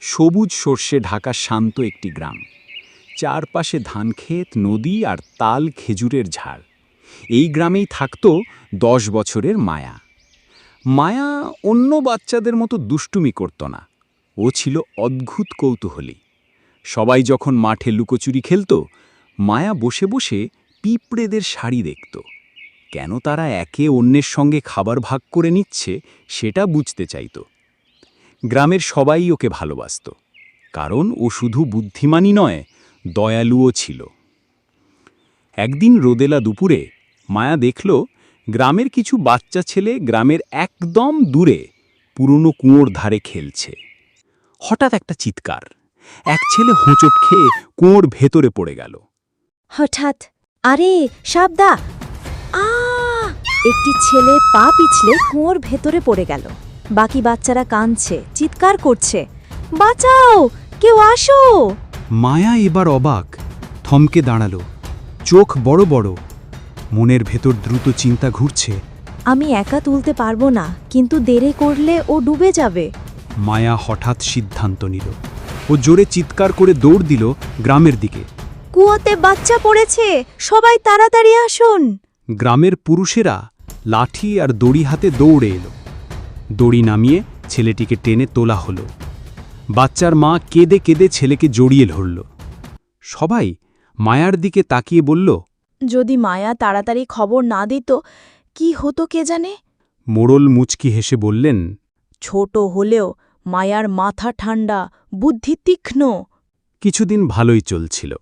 সবুজ সর্ষে ঢাকা শান্ত একটি গ্রাম। চারপাশে ধানক্ষেত নদী আর তাল খেজুরের ঝাড়। এই গ্রামেই থাকত দশ বছরের মায়া। মায়া অন্য বাচ্চাদের মতো দুষ্টুমি করত না। ও ছিল অদ্ভুত কৌতূহলী। সবাই যখন মাঠে লুকোচুরি খেলত, মায়া বসে বসে পিঁপড়েদের শাড়ি দেখত। কেন তারা একে অন্যের সঙ্গে খাবার ভাগ করে নিচ্ছে, সেটা বুঝতে চাইত। গ্রামের সবাই ওকে ভালোবাসত, কারণ ও শুধু বুদ্ধিমানই নয়, দয়ালুও ছিল। একদিন রোদেলা দুপুরে মায়া দেখল, গ্রামের কিছু বাচ্চা ছেলে গ্রামের একদম দূরে পুরনো কুয়োর ধারে খেলছে। হঠাৎ একটা চিৎকার, এক ছেলে হোঁচট খেয়ে কুয়োর ভেতরে পড়ে গেল। হঠাৎ, আরে, সাবদা! আ! একটি ছেলে পা পিছলে কুয়োর ভেতরে পড়ে গেল। বাকি বাচ্চারা কাঁদছে চিৎকার করছে। বাঁচাও! কেউ আসো! মায়া এবার অবাক থমকে দাঁড়াল চোখ বড় বড় মনের ভেতর দ্রুত চিন্তা ঘুরছে। আমি একা তুলতে পারব না কিন্তু দেরি করলে ও ডুবে যাবে। মায়া হঠাৎ সিদ্ধান্ত নিল। ও জোরে চিৎকার করে দৌড় দিল গ্রামের দিকে। কুয়োতে বাচ্চা পড়েছে সবাই তাড়াতাড়ি আসুন। গ্রামের পুরুষেরা লাঠি আর দড়ি হাতে দৌড়ে এলো। দড়ি নামিয়ে ছেলেটিকে টেনে তোলা হলো। বাচ্চার মা কেঁদে কেঁদে ছেলেকে জড়িয়ে ধরল। সবাই মায়ার দিকে তাকিয়ে বলল যদি মায়া তাড়াতাড়ি খবর না দিত কি হতো কে জানে? মোড়ল মুচকি হেসে বললেন ছোট হলেও মায়ার মাথা ঠান্ডা বুদ্ধি তীক্ষ্ণ। কিছুদিন ভালোই চলছিল।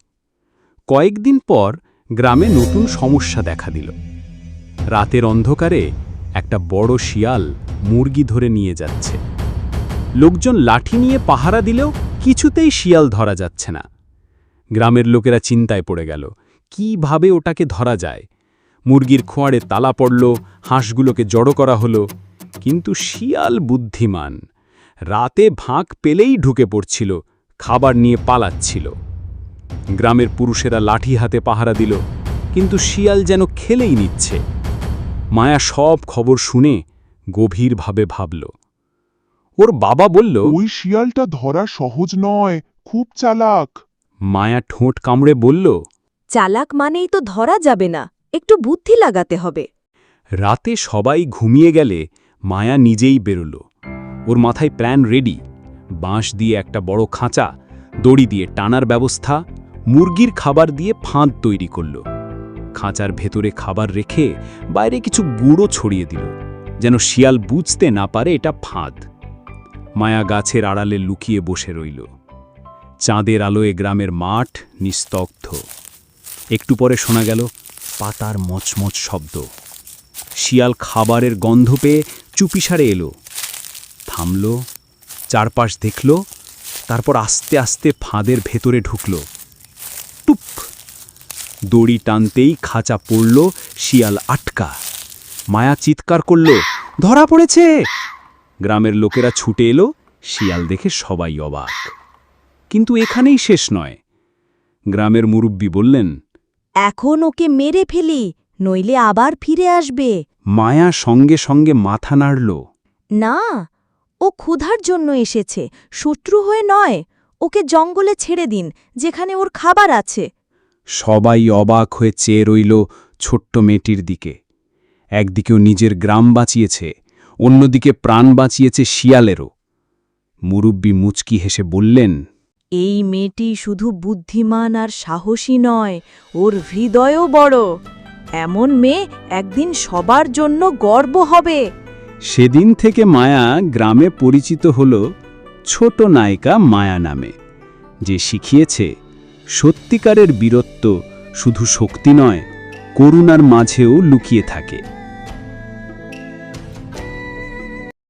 কয়েকদিন পর গ্রামে নতুন সমস্যা দেখা দিল। রাতের অন্ধকারে একটা বড় শিয়াল মুরগি ধরে নিয়ে যাচ্ছে। লোকজন লাঠি নিয়ে পাহারা দিলেও কিছুতেই শিয়াল ধরা যাচ্ছে না। গ্রামের লোকেরা চিন্তায় পড়ে গেল, কীভাবে ওটাকে ধরা যায়? মুরগির খোঁয়াড়ে তালা পড়ল, হাঁসগুলোকে জড়ো করা হলো, কিন্তু শিয়াল বুদ্ধিমান। রাতে ভাঁক পেলেই ঢুকে পড়ছিল, খাবার নিয়ে পালাচ্ছিল। গ্রামের পুরুষেরা লাঠি হাতে পাহারা দিল, কিন্তু শিয়াল যেন খেলেই নিচ্ছে। মায়া সব খবর শুনে গভীরভাবে ভাবল। ওর বাবা বলল ওই শিয়ালটা ধরা সহজ নয় খুব চালাক। মায়া ঠোঁট কামড়ে বলল চালাক মানেই তো ধরা যাবে না একটু বুদ্ধি লাগাতে হবে। রাতে সবাই ঘুমিয়ে গেলে মায়া নিজেই বেরোল। ওর মাথায় প্ল্যান রেডি বাঁশ দিয়ে একটা বড় খাঁচা দড়ি দিয়ে টানার ব্যবস্থা মুরগির খাবার দিয়ে ফাঁদ তৈরি করল। খাঁচার ভেতরে খাবার রেখে বাইরে কিছু গুঁড়ো ছড়িয়ে দিল, যেন শিয়াল বুঝতে না পারে এটা ফাঁদ। মায়া গাছের আড়ালে লুকিয়ে বসে রইল। চাঁদের আলোয় গ্রামের মাঠ নিস্তব্ধ। একটু পরে শোনা গেল পাতার মচমচ শব্দ। শিয়াল খাবারের গন্ধ পেয়ে চুপিসারে এলো। থামল, চারপাশ দেখল, তারপর আস্তে আস্তে ফাঁদের ভেতরে ঢুকল। টুপ! দড়ি টানতেই খাঁচা পড়ল শিয়াল আটকা। মায়া চিৎকার করল ধরা পড়েছে! গ্রামের লোকেরা ছুটে এলো শিয়াল দেখে সবাই অবাক। কিন্তু এখানেই শেষ নয়। গ্রামের মুরব্বী বললেন এখন ওকে মেরে ফেলি নইলে আবার ফিরে আসবে। মায়া সঙ্গে সঙ্গে মাথা নাড়ল। না ও ক্ষুধার জন্য এসেছে শত্রু হয়ে নয় ওকে জঙ্গলে ছেড়ে দিন যেখানে ওর খাবার আছে। সবাই অবাক হয়ে চেয়ে রইল ছোট্ট মেয়েটির দিকে। একদিকেও নিজের গ্রাম বাঁচিয়েছে অন্যদিকে প্রাণ বাঁচিয়েছে শিয়ালেরও। মুরব্বী মুচকি হেসে বললেন এই মেয়েটি শুধু বুদ্ধিমান আর সাহসী নয় ওর হৃদয়ও বড়। এমন মেয়ে একদিন সবার জন্য গর্ব হবে। সেদিন থেকে মায়া গ্রামে পরিচিত হল ছোট নায়িকা মায়া নামে যে শিখিয়েছে সত্যিকারের বীরত্ব শুধু শক্তি নয় করুণার মাঝেও লুকিয়ে থাকে।